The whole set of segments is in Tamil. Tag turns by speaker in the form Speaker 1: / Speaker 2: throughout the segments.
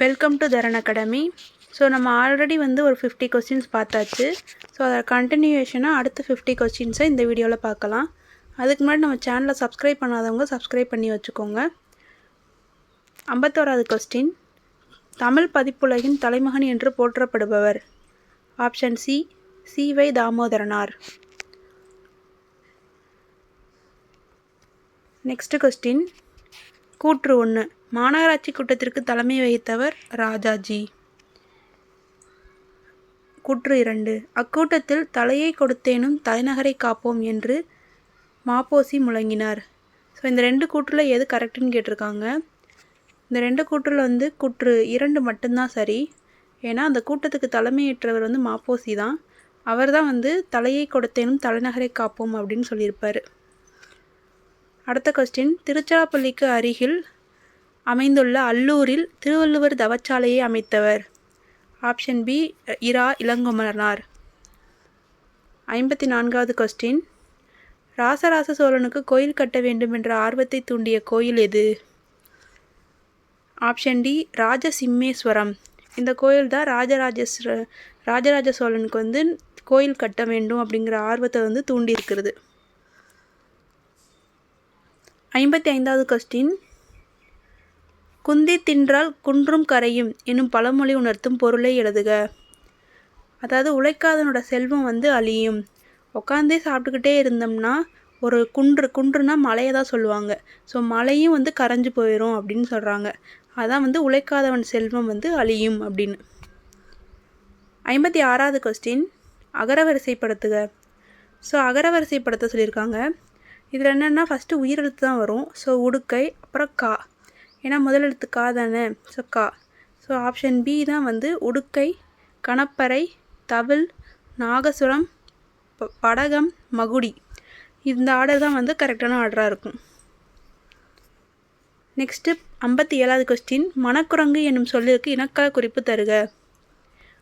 Speaker 1: Welcome to Dharan academy so நம்ம ஆல்ரெடி வந்து ஒரு ஃபிஃப்டி கொஸ்டின்ஸ் பார்த்தாச்சு. ஸோ அதை கண்டினியூஷனாக அடுத்த ஃபிஃப்டி கொஸ்டின்ஸை இந்த வீடியோவில் பார்க்கலாம். அதுக்கு முன்னாடி நம்ம சேனலை சப்ஸ்கிரைப் பண்ணாதவங்க சப்ஸ்கிரைப் பண்ணி வச்சுக்கோங்க. ஐம்பத்தோராது கொஸ்டின் தமிழ் பதிப்புலகின் தலைமகன் என்று போற்றப்படுபவர். Option C Ci Vai Damodaranar. Next question கூற்று ஒன்று மாநகராட்சி கூட்டத்திற்கு தலைமை வகித்தவர் ராஜாஜி. கூற்று இரண்டு. அக்கூட்டத்தில் தலையை கொடுத்தேனும் தலைநகரை காப்போம் என்று மாப்போசி முழங்கினார். ஸோ இந்த ரெண்டு கூற்றில் எது கரெக்டுன்னு கேட்டிருக்காங்க. இந்த ரெண்டு கூற்றில் வந்து கூற்று இரண்டு மட்டும்தான் சரி. ஏன்னா அந்த கூட்டத்துக்கு தலைமையேற்றவர் வந்து மாப்போசி தான். அவர் தான் வந்து தலையை கொடுத்தேனும் தலைநகரை காப்போம் அப்படின்னு சொல்லியிருப்பார். அடுத்த கொஸ்டின் திருச்சிராப்பள்ளிக்கு அருகில் அமைந்துள்ள அல்லூரில் திருவள்ளுவர் தவச்சாலையை அமைத்தவர். ஆப்ஷன் பி இரா இளங்குமரனார் ஐம்பத்தி நான்காவது கொஸ்டின் ராசராச சோழனுக்கு கோயில் கட்ட வேண்டும் என்ற ஆர்வத்தை தூண்டிய கோயில் எது? Option D Rajasimheswaram. இந்த கோயில் தான் ராஜராஜேஸ்வர ராஜராஜ சோழனுக்கு வந்து கோயில் கட்ட வேண்டும் அப்படிங்கிற ஆர்வத்தை வந்து தூண்டியிருக்கிறது. ஐம்பத்தி ஐந்தாவது கொஸ்டின் குந்தி தின்றால் குன்றும் கரையும் எனும் பழமொழி உணர்த்தும் பொருளை எழுதுக. அதாவது உழைக்காதனோட செல்வம் வந்து அழியும். உட்காந்தே சாப்பிட்டுக்கிட்டே இருந்தோம்னா ஒரு குன்று குன்றுனா மலையை தான் சொல்லுவாங்க. ஸோ மலையும் வந்து கரைஞ்சு போயிடும் அப்படின்னு சொல்கிறாங்க அதான் வந்து உழைக்காதவன் செல்வம் வந்து அழியும் அப்படின்னு. ஐம்பத்தி ஆறாவது கொஸ்டின் அகரவரிசைப்படுத்துக. ஸோ அகரவரிசைப்படுத்த சொல்லியிருக்காங்க. இதில் என்னென்னா ஃபஸ்ட்டு உயிரெழுத்து தான் வரும். ஸோ உடுக்கை அப்புறம் கா. ஏன்னா முதல் எழுத்து கா தானே? ஸோ கா. ஸோ ஆப்ஷன் பி தான் வந்து உடுக்கை கணப்பறை தவில் நாகசுரம் படகம் மகுடி. இந்த ஆர்டர் தான் வந்து கரெக்டான ஆர்டராக இருக்கும். நெக்ஸ்ட்டு ஐம்பத்தி ஏழாவது கொஸ்டின் மணக்குரங்கு என்னும் சொல்லிற்கு இணக்க குறிப்பு தருக.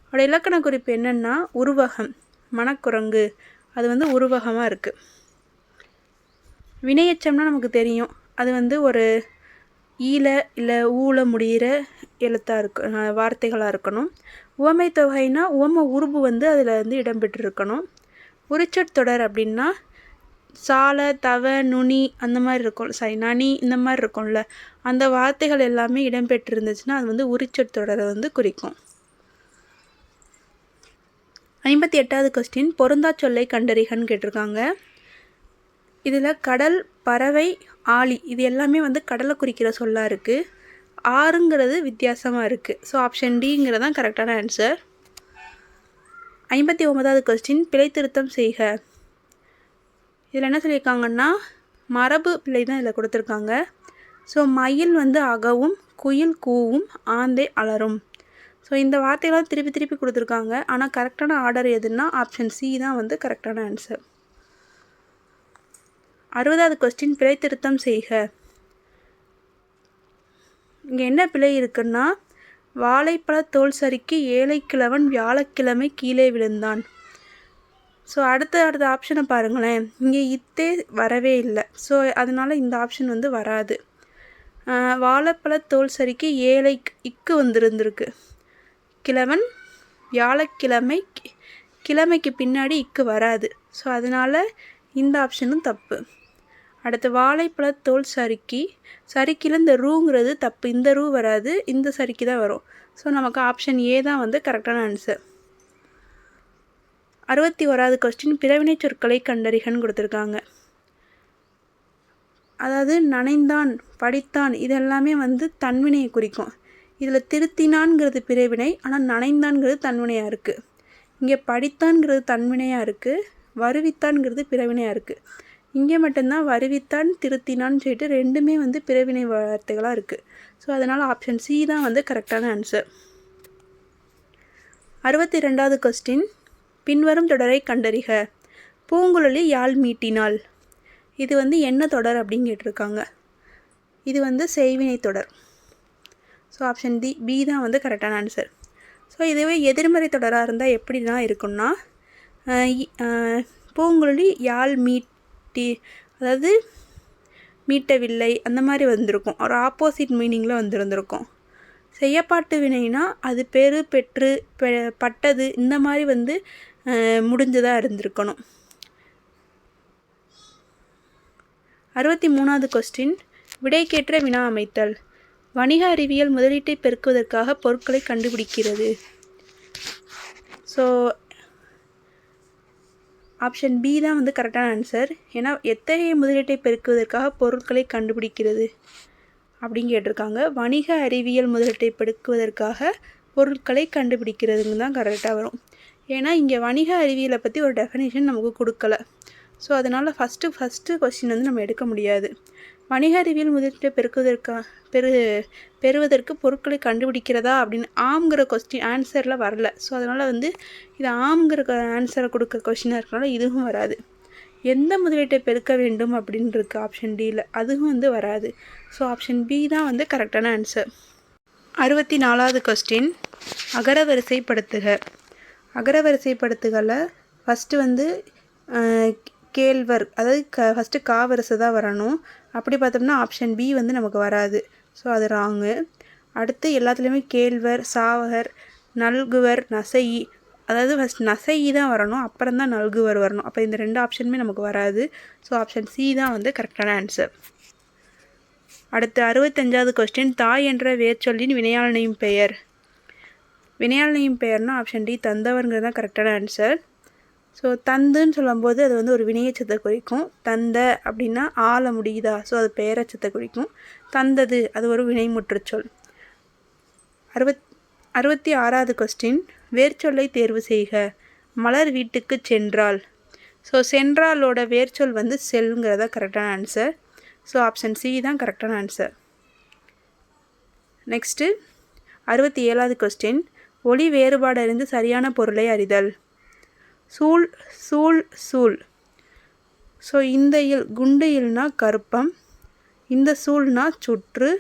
Speaker 1: அதோட இலக்கண குறிப்பு என்னென்னா உருவகம் மணக்குரங்கு. அது வந்து உருவகமாக இருக்குது வினையச்சம்னா நமக்கு தெரியும். அது வந்து ஒரு ஈல இல்லை ஊல முடிகிற எழுத்தாக இருக்க வார்த்தைகளாக இருக்கணும். உவமை தொகைனா உவம உருபு வந்து அதில் வந்து இடம்பெற்றிருக்கணும் உரிச்சொற் தொடர் அப்படின்னா சாலை தவ நுனி அந்த மாதிரி இருக்கும் சாரி நனி இந்த மாதிரி இருக்கும்ல. அந்த வார்த்தைகள் எல்லாமே இடம்பெற்றிருந்துச்சுன்னா அது வந்து உரிச்சொற் தொடரை வந்து குறிக்கும். ஐம்பத்தி எட்டாவது கொஸ்டின் பொருந்தா சொல்லை கண்டறிகன்னு கேட்டிருக்காங்க. இதில் கடல் பறவை ஆளி இது எல்லாமே வந்து கடலை குறிக்கிற சொல்லாக இருக்குது ஆறுங்கிறது வித்தியாசமாக இருக்குது ஸோ ஆப்ஷன் டிங்கிறது தான் கரெக்டான ஆன்சர் ஐம்பத்தி ஒன்பதாவது கொஸ்டின் பிழை திருத்தம் செய்க. இதில் என்ன சொல்லியிருக்காங்கன்னா மரபு பிழை தான் இதில் கொடுத்துருக்காங்க. ஸோ மயில் வந்து அகவும் குயில் கூவும் ஆந்தை அலரும். ஸோ இந்த வார்த்தையெல்லாம் திருப்பி திருப்பி கொடுத்துருக்காங்க. ஆனால் கரெக்டான ஆர்டர் எதுன்னா ஆப்ஷன் சி தான் வந்து கரெக்டான ஆன்சர் அறுபதாவது கொஸ்டின் பிழை திருத்தம் செய்க. இங்கே என்ன பிழை இருக்குன்னா வாழைப்பழ தோல் சரிக்கு ஏழைக்கிழவன் வியாழக்கிழமை கீழே விழுந்தான். ஸோ அடுத்த அடுத்த ஆப்ஷனை பாருங்களேன். இங்கே இத்தே வரவே இல்லை. ஸோ அதனால் இந்த ஆப்ஷன் வந்து வராது. வாழைப்பழ தோல் சரிக்கு ஏழை இக்கு வந்துருந்துருக்கு. கிழவன் வியாழக்கிழமை கிழமைக்கு பின்னாடி இக்கு வராது. ஸோ அதனால் இந்த ஆப்ஷனும் தப்பு. அடுத்து வாழைப்பழ தோல் சறுக்கி சறுக்கியில் இந்த ரூங்கிறது தப்பு. இந்த ரூ வராது இந்த சறுக்கி தான் வரும். ஸோ நமக்கு ஆப்ஷன் ஏ தான் வந்து கரெக்டான ஆன்சர் அறுபத்தி ஓராவது கொஸ்டின் பிறவினை சொற்களை கண்டறிகன்னு கொடுத்துருக்காங்க. அதாவது நனைந்தான் படித்தான் இதெல்லாமே வந்து தன்வினையை குறிக்கும். இதில் திருத்தினான்ங்கிறது பிறவினை ஆனால் நனைந்தான்ங்கிறது தன்வினையாக இருக்குது இங்கே படித்தான்ங்கிறது தன்வினையாக இருக்குது வருவித்தான்ங்கிறது பிறவினையாக இருக்குது இங்கே மட்டும்தான் வருவித்தான் திருத்தினான்னு சொல்லிட்டு ரெண்டுமே வந்து பிறவினை வார்த்தைகளாக இருக்குது ஸோ அதனால் ஆப்ஷன் சி தான் வந்து கரெக்டான ஆன்சர் அறுபத்தி ரெண்டாவது கொஸ்டின் பின்வரும் தொடரை கண்டறிக. பூங்குழலி யாழ் மீட்டினாள். இது வந்து என்ன தொடர் அப்படின்னு கேட்டிருக்காங்க. இது வந்து செய்வினை தொடர். ஸோ ஆப்ஷன் டி பி தான் வந்து கரெக்டான ஆன்சர் ஸோ இதுவே எதிர்மறை தொடராக இருந்தால் எப்படி தான் இருக்குன்னா பூங்குழலி யாழ் மீட் டி அதாவது மீட்டவில்லை அந்த மாதிரி வந்திருக்கும். ஒரு ஆப்போசிட் மீனிங்கில் வந்திருந்திருக்கும். செய்யப்பாட்டு வினைனா அது பெரு பெற்று பெ பட்டது இந்த மாதிரி வந்து முடிஞ்சதாக இருந்திருக்கணும். அறுபத்தி மூணாவது கொஸ்டின் விடைக்கேற்ற வினா அமைத்தல். வணிக அறிவியல் முதலீட்டை பெருக்குவதற்காக பொருட்களை கண்டுபிடிக்கிறது. ஸோ ஆப்ஷன் பி தான் வந்து கரெக்டான ஆன்சர் ஏன்னா எத்தகைய முதலீட்டை பெருக்குவதற்காக பொருட்களை கண்டுபிடிக்கிறது அப்படின்னு கேட்டிருக்காங்க. வணிக அறிவியல் முதலீட்டை பெருக்குவதற்காக பொருட்களை கண்டுபிடிக்கிறதுங்க தான் கரெக்டாக வரும். ஏன்னா இங்கே வணிக அறிவியலை பற்றி ஒரு டெஃபனேஷன் நமக்கு கொடுக்கல. ஸோ அதனால் ஃபஸ்ட்டு ஃபஸ்ட்டு கொஸ்டின் வந்து நம்ம எடுக்க முடியாது. வணிக அறிவியல் முதலீட்டை பெருக்குவதற்கா பெரு பெறுவதற்கு பொருட்களை கண்டுபிடிக்கிறதா அப்படின்னு ஆம்ங்கிற கொஸ்டின் ஆன்சரில் வரல. ஸோ அதனால் வந்து இது ஆம்ங்கிற ஆன்சரை கொடுக்குற கொஸ்டினாக இருக்கனால இதுவும் வராது. எந்த முதலீட்டை பெருக்க வேண்டும் அப்படின்னு இருக்கு ஆப்ஷன் டியில் அதுவும் வந்து வராது. ஸோ ஆப்ஷன் பி தான் வந்து கரெக்டான ஆன்சர் அறுபத்தி நாலாவது கொஸ்டின் அகரவரிசைப்படுத்துக அகரவரிசைப்படுத்துகளை ஃபஸ்ட்டு வந்து கேழ்வர் அதாவது க ஃபஸ்ட்டு கா வரிசை தான் வரணும். அப்படி பார்த்தோம்னா ஆப்ஷன் பி வந்து நமக்கு வராது. ஸோ அது ராங்கு அடுத்து எல்லாத்துலேயுமே கேழ்வர் சாவகர் நல்குவர் நசை அதாவது ஃபஸ்ட் நசை தான் வரணும் அப்புறம் தான் நல்குவர் வரணும். அப்போ இந்த ரெண்டு ஆப்ஷனுமே நமக்கு வராது. ஸோ ஆப்ஷன் சி தான் வந்து கரெக்டான ஆன்சர் அடுத்து அறுபத்தஞ்சாவது கொஸ்டின் தாய் என்ற வேர்ச்சொல்லின் வினையாளனையும் பெயர். வினையாளனையும் பெயர்னா ஆப்ஷன் டி தந்தவர்ங்கிறது தான் கரெக்டான ஆன்சர் ஸோ தந்துன்னு சொல்லும்போது அது வந்து ஒரு வினையச்சத்தை குறிக்கும். தந்த அப்படின்னா ஆள முடியுதா? ஸோ அது பெயரச்சத்தை குறிக்கும். தந்தது அது ஒரு வினைமுற்றுச்சொல். அறுபத் அறுபத்தி ஆறாவது கொஸ்டின் வேர்ச்சொல்லை தேர்வு செய்க. மலர் வீட்டுக்கு சென்றால். ஸோ சென்றாலோட வேர்ச்சொல் வந்து செல்ங்கிறதா கரெக்டான ஆன்சர் ஸோ ஆப்ஷன் சி தான் கரெக்டான ஆன்சர் நெக்ஸ்ட்டு அறுபத்தி ஏழாவது கொஸ்டின் ஒளி வேறுபாடு அறிந்து சரியான பொருளை அறிதல். சூழ் சூழ் சூழ். ஸோ இந்த இல் குண்டு இல்னா கருப்பம் இந்த சூழ்னா சுற்று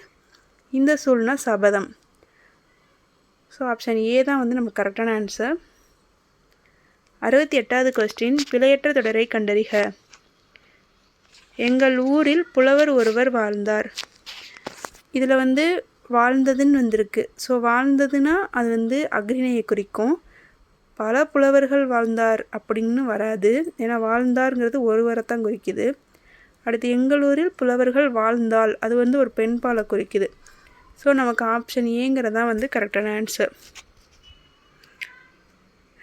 Speaker 1: இந்த சூழ்னா சபதம். ஸோ ஆப்ஷன் ஏ தான் வந்து நமக்கு கரெக்டான ஆன்சர் அறுபத்தி எட்டாவது கொஸ்டின் பிழையற்ற தொடரை கண்டறிக. எங்கள் ஊரில் புலவர் ஒருவர் வாழ்ந்தார். இதில் வந்து வாழ்ந்ததுன்னு வந்திருக்கு. ஸோ வாழ்ந்ததுன்னா அது வந்து அக்னியை குறிக்கும். பல புலவர்கள் வாழ்ந்தார் அப்படின்னு வராது. ஏன்னா வாழ்ந்தாருங்கிறது ஒருவரை தான் குறிக்குது. அடுத்து எங்களூரில் புலவர்கள் வாழ்ந்தால் அது வந்து ஒரு பெண்பாலை குறிக்குது. ஸோ நமக்கு ஆப்ஷன் ஏங்கிறது தான் வந்து கரெக்டான ஆன்சர்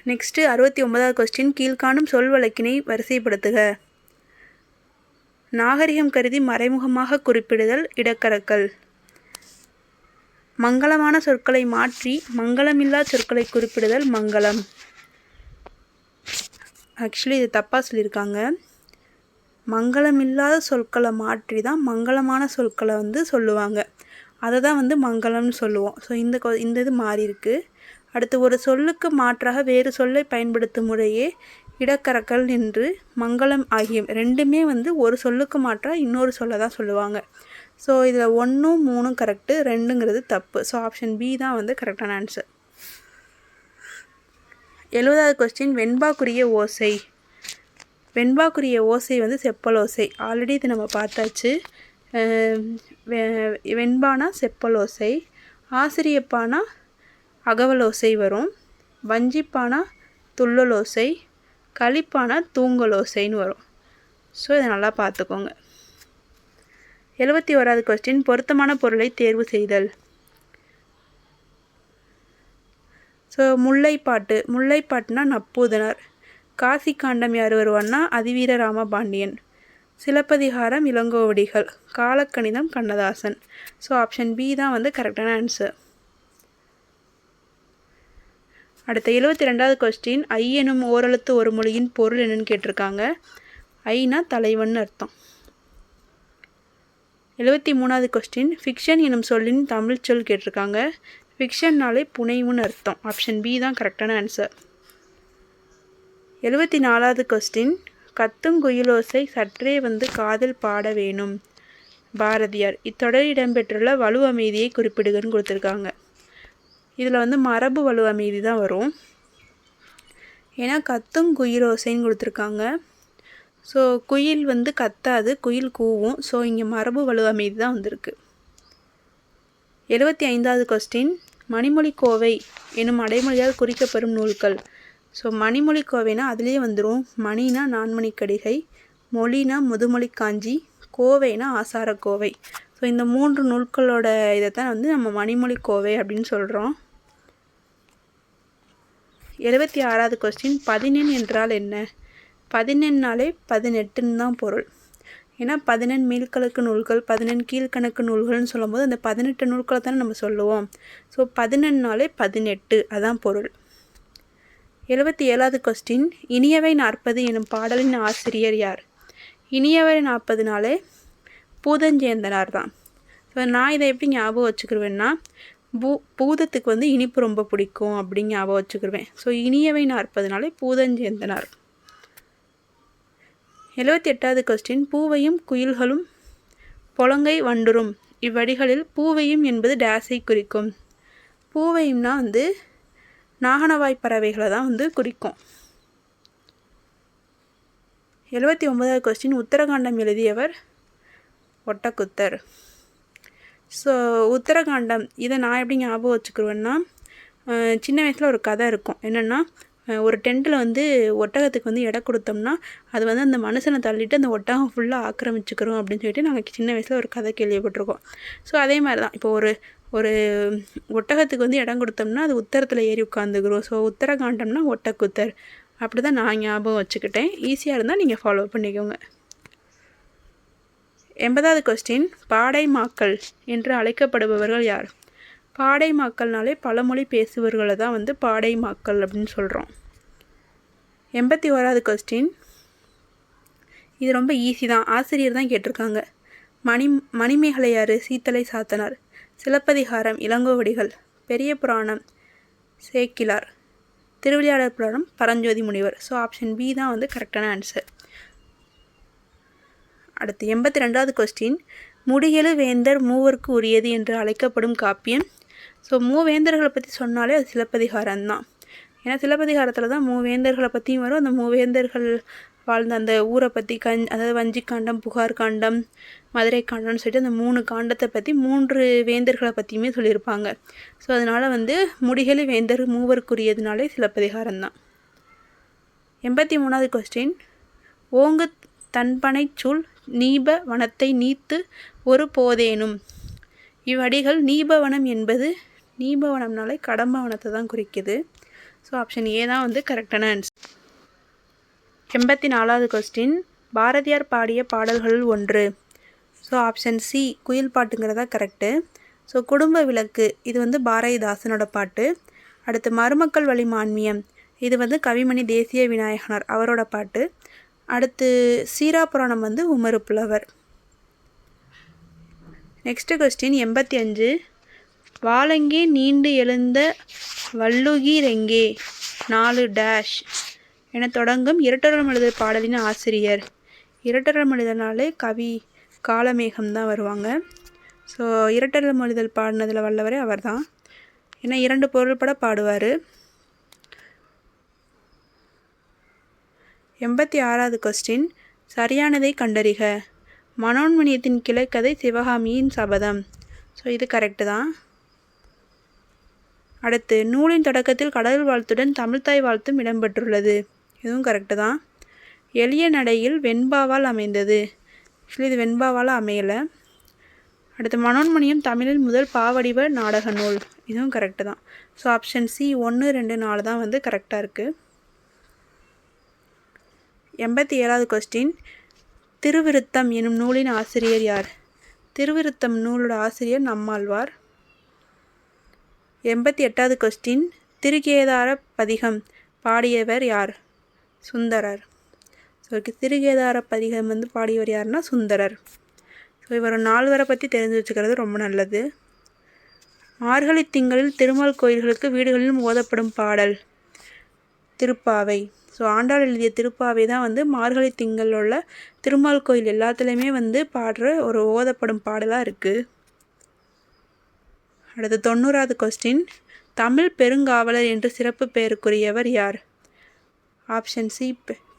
Speaker 1: நெக்ஸ்ட்டு அறுபத்தி ஒன்பதாவது கொஸ்டின் கீழ்காணும் சொல் வழக்கினை வரிசைப்படுத்துக. நாகரிகம் கருதி மறைமுகமாக குறிப்பிடுதல் இடக்கரக்கல். மங்களமான சொற்களை மாற்றி மங்களமில்லா சொற்களை குறிப்பிடுதல் மங்களம். ஆக்சுவலி இது தப்பாக சொல்லியிருக்காங்க. மங்களமில்லாத சொற்களை மாற்றி தான் மங்களமான சொற்களை வந்து சொல்லுவாங்க. அதை தான் வந்து மங்களம்னு சொல்லுவோம். ஸோ இந்த கொ இந்த இது மாறி அடுத்து ஒரு சொல்லுக்கு மாற்றாக வேறு சொல்லை பயன்படுத்தும் முறையே இடக்கரக்கல் என்று மங்களம் ஆகிய ரெண்டுமே வந்து ஒரு சொல்லுக்கு மாற்றாக இன்னொரு சொல்லை தான் சொல்லுவாங்க. ஸோ இதில் ஒன்றும் மூணும் கரெக்டு ரெண்டுங்கிறது தப்பு. ஸோ ஆப்ஷன் பி தான் வந்து கரெக்டான ஆன்சர் எழுபதாவது கொஸ்டின் வெண்பாக்குரிய ஓசை. வெண்பாக்குரிய ஓசை வந்து செப்பல் ஓசை. ஆல்ரெடி இது நம்ம பார்த்தாச்சு. வெண்பானா செப்பல் ஓசை. ஆசிரியப்பானா ஓசை வரும். வஞ்சிப்பானா துள்ளலோசை களிப்பானா தூங்கலோசைன்னு வரும். ஸோ இதை நல்லா பார்த்துக்கோங்க. எழுபத்தி ஓராவது கொஸ்டின் பொருத்தமான பொருளை தேர்வு செய்தல். ஸோ முல்லைப்பாட்டு. முல்லைப்பாட்டுனா நப்பூதனர். காசி காண்டம் யார் வருவான்னா Ativira Ramapandiyan Silappathikaram Ilangovadigal. Kalakkanitham Kannadasan. So option B தான் வந்து கரெக்டான ஆன்சர் அடுத்த எழுபத்தி ரெண்டாவது கொஸ்டின் ஐ எனும் ஓரெழுத்து ஒரு மொழியின் பொருள் என்னன்னு கேட்டிருக்காங்க. ஐனா தலைவன் அர்த்தம். எழுபத்தி மூணாவது கொஸ்டின் ஃபிக்ஷன் எனும் சொல்லின் தமிழ் சொல் கேட்டிருக்காங்க. ஃபிக்ஷன்னாலே புனைவுன்னு அர்த்தம். ஆப்ஷன் பி தான் கரெக்டான ஆன்சர் எழுபத்தி நாலாவது கொஸ்டின் கத்துங்குயிலோசை சற்றே வந்து காதல் பாட வேணும். பாரதியார் இத்தொடர் இடம்பெற்றுள்ள வலு அமைதியை குறிப்பிடுகன்னு கொடுத்துருக்காங்க. இதில் வந்து மரபு வலு அமைதி தான் வரும். ஏன்னா கத்தும் குயிலோசைன்னு கொடுத்துருக்காங்க. ஸோ குயில் வந்து கத்தாது குயில் கூவும். ஸோ இங்கே மரபு வலு அமைதி தான் வந்திருக்கு. எழுபத்தி ஐந்தாவது கொஸ்டின் மணிமொழி கோவை எனும் அடைமொழியால் குறிக்கப்பெறும் நூல்கள். ஸோ மணிமொழி கோவைனா அதுலேயே வந்துடும் மணினா நான்மணிக்கடிகை மொழினா முதுமொழி காஞ்சி கோவைனா ஆசார கோவை. ஸோ இந்த மூன்று நூல்களோட இதை தான் வந்து நம்ம மணிமொழி கோவை அப்படின்னு சொல்கிறோம் எழுபத்தி ஆறாவது கொஸ்டின் பதினெண் என்றால் என்ன? பதினெண்னாலே பதினெட்டுன்னு தான் பொருள். ஏன்னா பதினெண் மேல்கணக்கு நூல்கள் பதினெண் கீழ்கணக்கு நூல்கள்னு சொல்லும்போது அந்த பதினெட்டு நூல்களை தானே நம்ம சொல்லுவோம். ஸோ பதினெண்னாலே பதினெட்டு அதான் பொருள். எழுபத்தி ஏழாவது கொஸ்டின் இனியவை நாற்பது எனும் பாடலின் ஆசிரியர் யார்? இனியவை நாற்பதுனாலே பூதஞ்சேந்தனார் தான். ஸோ நான் இதை எப்படி ஞாபகம் வச்சுக்கிருவேன்னா பூ பூதத்துக்கு வந்து இனிப்பு ரொம்ப பிடிக்கும் அப்படின்னு ஞாபகம் வச்சுக்கிருவேன். ஸோ இனியவை நாற்பதுனாலே பூதஞ்சேந்தனார். எழுபத்தி எட்டாவது கொஸ்டின் பூவையும் குயில்களும் புலங்கை வண்டுரும் இவ்வடிகளில் பூவையும் என்பது டேஸை குறிக்கும். பூவையும்னா வந்து நாகனவாய் பறவைகளை தான் வந்து குறிக்கும். எழுபத்தி ஒன்பதாவது கொஸ்டின் உத்தரகாண்டம் எழுதியவர் ஒட்டக்குத்தர். ஸோ உத்தரகாண்டம் இதை நான் எப்படி ஞாபகம் வச்சுக்கிருவேன்னா சின்ன வயசில் ஒரு கதை இருக்கும். என்னென்னா ஒரு டென்ட்டில் வந்து ஒட்டகத்துக்கு வந்து இடம் கொடுத்தோம்னா அது வந்து அந்த மனுஷனை தள்ளிட்டு அந்த ஒட்டகம் ஃபுல்லாக ஆக்கிரமிச்சுக்கிறோம் அப்படின்னு சொல்லிட்டு நாங்கள் சின்ன வயசில் ஒரு கதை கேள்விப்பட்டிருக்கோம். ஸோ அதே மாதிரி தான் இப்போ ஒரு ஒரு ஒட்டகத்துக்கு வந்து இடம் கொடுத்தோம்னா அது உத்தரத்தில் ஏறி உட்காந்துக்கிறோம் ஸோ உத்தரகாண்டம்னா ஒட்டக்குத்தர். அப்படி தான் நான் ஞாபகம் வச்சுக்கிட்டேன். ஈஸியாக இருந்தால் நீங்கள் ஃபாலோ பண்ணிக்கோங்க. எண்பதாவது கொஸ்டின் பாடை மாக்கள் என்று அழைக்கப்படுபவர்கள் யார்? பாடை மாக்கள்னாலே பழமொழி பேசுபவர்களை தான் வந்து பாடை மாக்கள் அப்படின்னு சொல்கிறோம் எண்பத்தி ஓராவது கொஸ்டின் இது ரொம்ப ஈஸி தான். ஆசிரியர் தான் கேட்டிருக்காங்க. மணி மணிமேகலையாறு சீத்தலை சாத்தனார். சிலப்பதிகாரம் இளங்கோவடிகள் பெரிய புராணம் சேக்கிலார். திருவிளையாடல் புராணம் பரஞ்சோதி முனிவர். ஸோ ஆப்ஷன் பி தான் வந்து கரெக்டான ஆன்சர் அடுத்து எண்பத்தி ரெண்டாவது கொஸ்டின் முடியெழு வேந்தர் மூவருக்கு உரியது என்று அழைக்கப்படும் காப்பியம். ஸோ மூவேந்தர்களை பற்றி சொன்னாலே அது சிலப்பதிகாரம் தான். ஏன்னா சிலப்பதிகாரத்தில் தான் மூவேந்தர்களை பற்றியும் வரும். அந்த மூவேந்தர்கள் வாழ்ந்த அந்த ஊரை பற்றி கஞ் அதாவது வஞ்சி காண்டம் புகார் காண்டம் மதுரை காண்டம்னு சொல்லிட்டு அந்த மூணு காண்டத்தை பற்றி மூன்று வேந்தர்களை பற்றியுமே சொல்லியிருப்பாங்க. ஸோ அதனால் வந்து முடிகளி வேந்தர் மூவருக்குரியதுனாலே சிலப்பதிகாரம் தான் எண்பத்தி மூணாவது கொஸ்டின் ஓங்கு தன்பனை சூழ் நீப வனத்தை நீத்து ஒரு போதேனும். இவ்வடிகள் நீபவனம் என்பது நீபவனம்னாலே கடம்பவனத்தை தான் குறிக்குது. ஸோ ஆப்ஷன் ஏ தான் வந்து கரெக்டான ஆன்சர் எண்பத்தி நாலாவது கொஸ்டின் பாரதியார் பாடிய பாடல்களுள் ஒன்று. ஸோ ஆப்ஷன் சி குயில் பாட்டுங்கிறதா கரெக்டு ஸோ குடும்ப விளக்கு இது வந்து பாரதிதாசனோட பாட்டு. அடுத்து மருமக்கள் வழி மான்மியம் இது வந்து கவிமணி தேசிய விநாயகனார் அவரோட பாட்டு. அடுத்து சீரா புராணம் வந்து உமரு புலவர். நெக்ஸ்ட்டு கொஸ்டின் எண்பத்தி அஞ்சு. வாழங்கே நீண்டு எழுந்த வல்லுகிரெங்கே. நாலு டேஷ். என தொடங்கும் இரட்டரம் எழுதல் பாடலின் ஆசிரியர். இரட்டரம் மனிதனாலே கவி காலமேகம் தான் வருவாங்க. ஸோ இரட்டரம் மொழிதல் பாடினதில் வல்லவரே அவர் தான் ஏன்னா இரண்டு பொருள்பட பாடுவார். எண்பத்தி ஆறாவது கொஸ்டின் சரியானதை கண்டறிக. மனோன்மணியத்தின் கிளைக்கதை சிவகாமியின் சபதம். ஸோ இது கரெக்டு தான். அடுத்து நூலின் தொடக்கத்தில் கடவுள் வாழ்த்துடன் தமிழ்தாய் வாழ்த்தும் இடம்பெற்றுள்ளது. இதுவும் கரெக்டு தான். எளிய நடையில் வெண்பாவால் அமைந்தது. ஆக்சுவலி இது வெண்பாவால் அமையலை. அடுத்து மனோன்மணியம் தமிழில் முதல் பாவடிவ நாடக நூல். இதுவும் கரெக்டு தான். ஸோ ஆப்ஷன் சி ஒன்று ரெண்டு நாலு தான் வந்து கரெக்டாக இருக்குது எண்பத்தி ஏழாவது கொஸ்டின் திருவிருத்தம் எனும் நூலின் ஆசிரியர் யார்? திருவிருத்தம் நூலோட ஆசிரியர் நம்மாழ்வார். எண்பத்தி எட்டாவது கொஸ்டின் திருகேதார பதிகம். பாடியவர் யார்? சுந்தரர். ஸோ திருகேதார பதிகம் வந்து பாடியவர் யாருன்னா சுந்தரர். ஸோ இவர் நால்வரை பற்றி தெரிஞ்சு வச்சுக்கிறது ரொம்ப நல்லது. மார்கழி திங்களில் திருமால் கோயில்களுக்கு வீடுகளிலும் ஓதப்படும் பாடல் திருப்பாவை. ஸோ ஆண்டாள் எழுதிய திருப்பாவை தான் வந்து மார்கழி திங்களில் உள்ள திருமால் கோயில் எல்லாத்துலேயுமே வந்து பாடுற ஒரு ஓதப்படும் பாடலாக இருக்குது அடுத்து தொண்ணூறாவது கொஸ்டின் தமிழ் பெருங்காவலர் என்று சிறப்பு பெயருக்குரியவர் யார்? Option C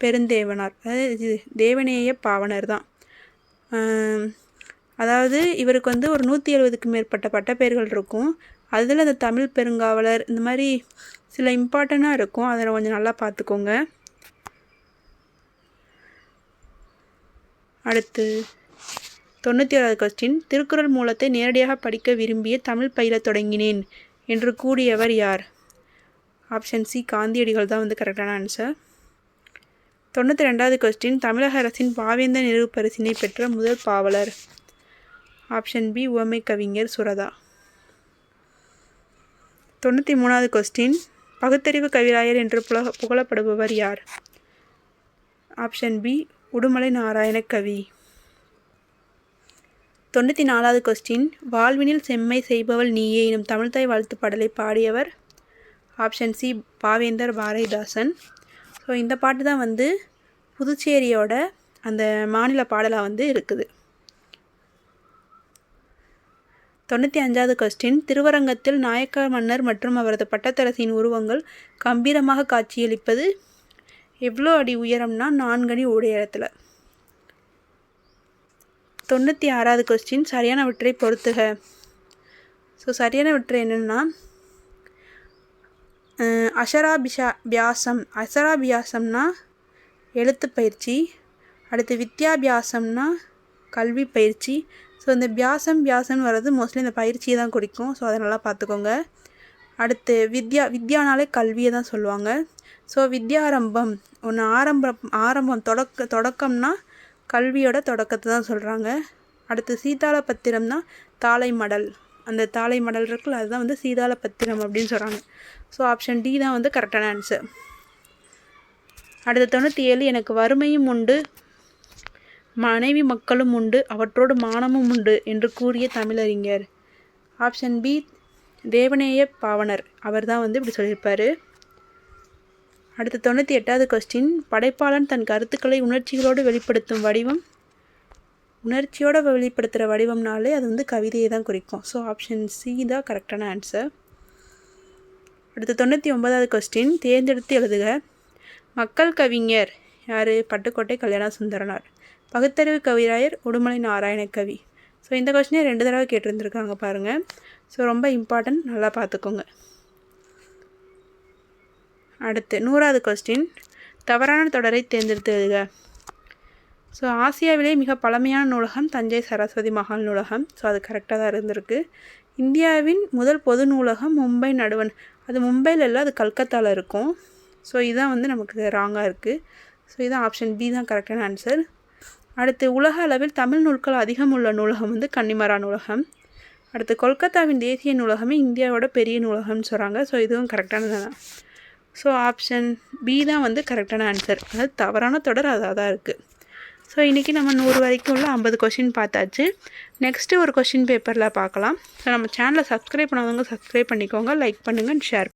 Speaker 1: Perundevanar. அதாவது இது தேவநேய பாவனர் தான். அதாவது இவருக்கு வந்து ஒரு நூற்றி எழுபதுக்கு மேற்பட்ட பட்டப்பெயர்கள் இருக்கும். அதில் அந்த தமிழ் பெருங்காவலர் இந்த மாதிரி சில இம்பார்ட்டண்ட்டாக இருக்கும். அதில் கொஞ்சம் நல்லா பார்த்துக்கோங்க. அடுத்து தொண்ணூற்றி ஆறாவது கொஸ்டின் திருக்குறள் மூலத்தை நேரடியாக படிக்க விரும்பிய தமிழ் பயிலத் தொடங்கினேன் என்று கூறியவர் யார்? ஆப்ஷன் சி காந்தியடிகள் தான் வந்து கரெக்டான ஆன்சர் தொண்ணூற்றி ரெண்டாவது கொஸ்டின் தமிழக அரசின் பாவேந்த நிறுவு பரிசினை பெற்ற முதல் பாவலர். ஆப்ஷன் பி உவமை கவிஞர் சுரதா. தொண்ணூற்றி மூணாவது கொஸ்டின் பகுத்தறிவு கவிராயர் என்று புலக புகழப்படுபவர் யார்? Option B Udumalai Narayana Kavi. தொண்ணூற்றி நாலாவது கொஸ்டின் வாழ்வினில் செம்மை செய்பவள் நீயே. எனும் தமிழ்தாய் வாழ்த்து பாடலை பாடியவர் option C Pavendhar Bharathidasan. So இந்த பாட்டு தான் வந்து புதுச்சேரியோட அந்த மாநில பாடலாக வந்து இருக்குது. தொண்ணூற்றி அஞ்சாவது கொஸ்டின் திருவரங்கத்தில் நாயக்க மன்னர் மற்றும் அவரது பட்டத்தரசியின் உருவங்கள் கம்பீரமாக காட்சியளிப்பது எவ்வளோ அடி உயரம்னா நான்கடி உயரத்தில் தொண்ணூற்றி ஆறாவது கொஸ்டின் சரியான விற்றை பொறுத்துக. ஸோ சரியான சரியானவற்றை என்னென்னா அஷராபிஷா பியாசம் அசராபியாசம்னா எழுத்து பயிற்சி. அடுத்து வித்யாபியாசம்னா கல்வி பயிற்சி. ஸோ இந்த பியாசம் பியாசம் வர்றது மோஸ்ட்லி இந்த பயிற்சியை தான் குறிக்கும். ஸோ அதை நல்லா பார்த்துக்கோங்க. அடுத்து வித்யா வித்யானாலே கல்வியை தான் சொல்லுவாங்க. ஸோ வித்யாரம்பம். ஒன்று ஆரம்பம் ஆரம்பம் தொடக்க தொடக்கம்னா கல்வியோட தொடக்கத்தை தான் சொல்கிறாங்க அடுத்து சீதாள பத்திரம்னா தாளை மடல் அந்த தாளை மடல் இருக்குல்ல அதுதான் வந்து சீதாள பத்திரம் அப்படின்னு சொல்கிறாங்க ஸோ ஆப்ஷன் டி தான் வந்து கரெக்டான ஆன்சர் அடுத்த தொண்ணூற்றி ஏழு எனக்கு வறுமையும் உண்டு மனைவி மக்களும் உண்டு அவற்றோடு மானமும் உண்டு என்று கூறிய தமிழறிஞர். Option B Devaneya Pavanar. அவர் தான் வந்து இப்படி சொல்லியிருப்பார். அடுத்த தொண்ணூற்றி எட்டாவது கொஸ்டின் படைப்பாளன் தன் கருத்துக்களை உணர்ச்சிகளோடு வெளிப்படுத்தும் வடிவம். உணர்ச்சியோடு வெளிப்படுத்துகிற வடிவம்னாலே அது வந்து கவிதையை தான் குறிக்கும். ஸோ ஆப்ஷன் சி தான் கரெக்டான ஆன்சர் அடுத்து தொண்ணூற்றி ஒன்பதாவது கொஸ்டின் தேர்ந்தெடுத்து எழுதுக. மக்கள் கவிஞர் யார்? பட்டுக்கோட்டை கல்யாண சுந்தரனார் பகுத்தறிவு கவிராயர் உடுமலை நாராயண கவி ஸோ இந்த கொஸ்டினே ரெண்டு தடவை கேட்டிருந்துருக்காங்க பாருங்கள் ஸோ ரொம்ப இம்பார்ட்டன்ட் நல்லா பார்த்துக்கோங்க. அடுத்து நூறாவது கொஸ்டின் தவறான தொடரை தேர்ந்தெடுத்துக ஸோ ஆசியாவிலே மிக பழமையான நூலகம் தஞ்சை சரஸ்வதி மகால் நூலகம். ஸோ அது கரெக்டாக தான் இருந்திருக்கு. இந்தியாவின் முதல் பொது நூலகம் மும்பை நடுவன் அது மும்பையில் இல்லை அது கல்கத்தாவில் இருக்கும். ஸோ இதுதான் வந்து நமக்கு ராங்காக இருக்குது ஸோ இதுதான் ஆப்ஷன் பி தான் கரெக்டான ஆன்சர் அடுத்து உலக அளவில் தமிழ் நூல்கள் அதிகம் உள்ள நூலகம் வந்து கன்னிமரா நூலகம். அடுத்து கொல்கத்தாவின் தேசிய நூலகமே இந்தியாவோட பெரிய நூலகம்னு சொல்கிறாங்க ஸோ இதுவும் கரெக்டானது தான் ஸோ ஆப்ஷன் பி தான் வந்து கரெக்டான ஆன்சர் அதாவது தவறான தொடர் அதாக தான் இருக்குது ஸோ இன்றைக்கி நம்ம நூறு வரைக்கும் உள்ள ஐம்பது கொஷின் பார்த்தாச்சு. நெக்ஸ்ட்டு ஒரு கொஷின் பேப்பரில் பார்க்கலாம். ஸோ நம்ம சேனலை சப்ஸ்கிரைப் பண்ணாதவங்க சப்ஸ்கிரைப் பண்ணிக்கோங்க லைக் பண்ணுங்கள் ஷேர்